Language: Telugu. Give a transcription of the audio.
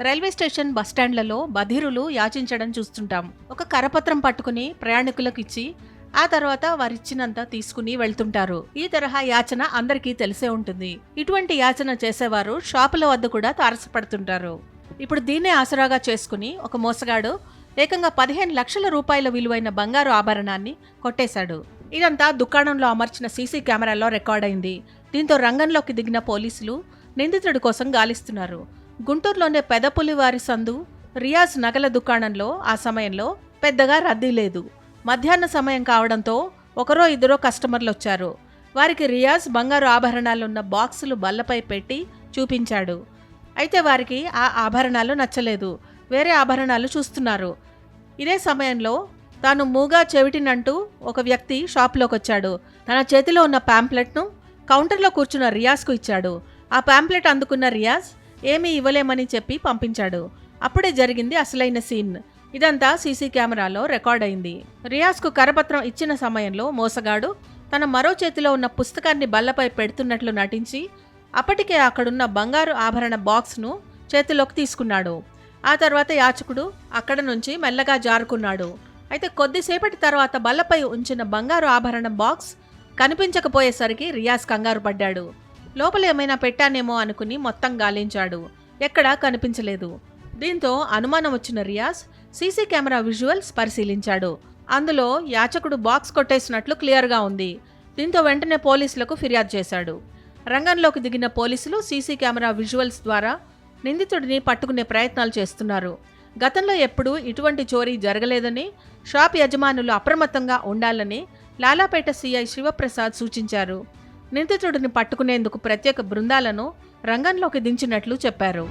రైల్వే స్టేషన్ బస్టాండ్లలో బధిరులు యాచించడం చూస్తుంటాం. ఒక కరపత్రం పట్టుకుని ప్రయాణికులకు ఇచ్చి ఆ తర్వాత వారిచ్చినంత తీసుకుని వెళ్తుంటారు. ఈ తరహా యాచన అందరికీ తెలిసే ఉంటుంది. ఇటువంటి యాచన చేసేవారు షాపుల వద్ద కూడా తారసపడుతుంటారు. ఇప్పుడు దీన్నే ఆసరాగా చేసుకుని ఒక మోసగాడు ఏకంగా పదిహేను లక్షల రూపాయల విలువైన బంగారు ఆభరణాన్ని కొట్టేశాడు. ఇదంతా దుకాణంలో అమర్చిన సీసీ కెమెరాలో రికార్డ్ అయింది దీంతో రంగంలోకి దిగిన పోలీసులు నిందితుడి కోసం గాలిస్తున్నారు. గుంటూరులోనే పెదపులివారి సందు రియాజ్ నగల దుకాణంలో ఆ సమయంలో పెద్దగా రద్దీ లేదు. మధ్యాహ్న సమయం కావడంతో ఒకరో ఇద్దరో కస్టమర్లు వచ్చారు వారికి రియాజ్ బంగారు ఆభరణాలున్న బాక్సులు బల్లపై పెట్టి చూపించాడు. అయితే వారికి ఆ ఆభరణాలు నచ్చలేదు. వేరే ఆభరణాలు చూస్తున్నారు. ఇదే సమయంలో తాను మూగా చెవిటినంటూ ఒక వ్యక్తి షాప్లోకి వచ్చాడు తన చేతిలో ఉన్న ప్యాంప్లెట్ను కౌంటర్లో కూర్చున్న రియాజ్కు ఇచ్చాడు. ఆ ప్యాంప్లెట్ అందుకున్న రియాజ్ ఏమీ ఇవ్వలేమని చెప్పి పంపించాడు. అప్పుడే జరిగింది అసలైన సీన్. ఇదంతా సీసీ కెమెరాలో రికార్డ్ అయింది. రియాజ్కు కరపత్రం ఇచ్చిన సమయంలో మోసగాడు తన మరో చేతిలో ఉన్న పుస్తకాన్ని బల్లపై పెడుతున్నట్లు నటించి అప్పటికే అక్కడున్న బంగారు ఆభరణ బాక్స్ను చేతిలోకి తీసుకున్నాడు. ఆ తర్వాత యాచకుడు అక్కడ నుంచి మెల్లగా జారుకున్నాడు. అయితే కొద్దిసేపటి తర్వాత బల్లపై ఉంచిన బంగారు ఆభరణ బాక్స్ కనిపించకపోయేసరికి రియాజ్ కంగారు పడ్డాడు. లోపల ఏమైనా పెట్టానేమో అనుకుని మొత్తం గాలించాడు. ఎక్కడా కనిపించలేదు. దీంతో అనుమానం వచ్చిన రియాజ్ సీసీ కెమెరా విజువల్స్ పరిశీలించాడు. అందులో యాచకుడు బాక్స్ కొట్టేసినట్లు క్లియర్గా ఉంది. దీంతో వెంటనే పోలీసులకు ఫిర్యాదు చేశాడు. రంగంలోకి దిగిన పోలీసులు సీసీ కెమెరా విజువల్స్ ద్వారా నిందితుడిని పట్టుకునే ప్రయత్నాలు చేస్తున్నారు. గతంలో ఎప్పుడూ ఇటువంటి చోరీ జరగలేదని షాప్ యజమానులు అప్రమత్తంగా ఉండాలని లాలాపేట సీఐ శివప్రసాద్ సూచించారు. నిందితుడిని పట్టుకునేందుకు ప్రత్యేక బృందాలను రంగంలోకి దించినట్లు చెప్పారు.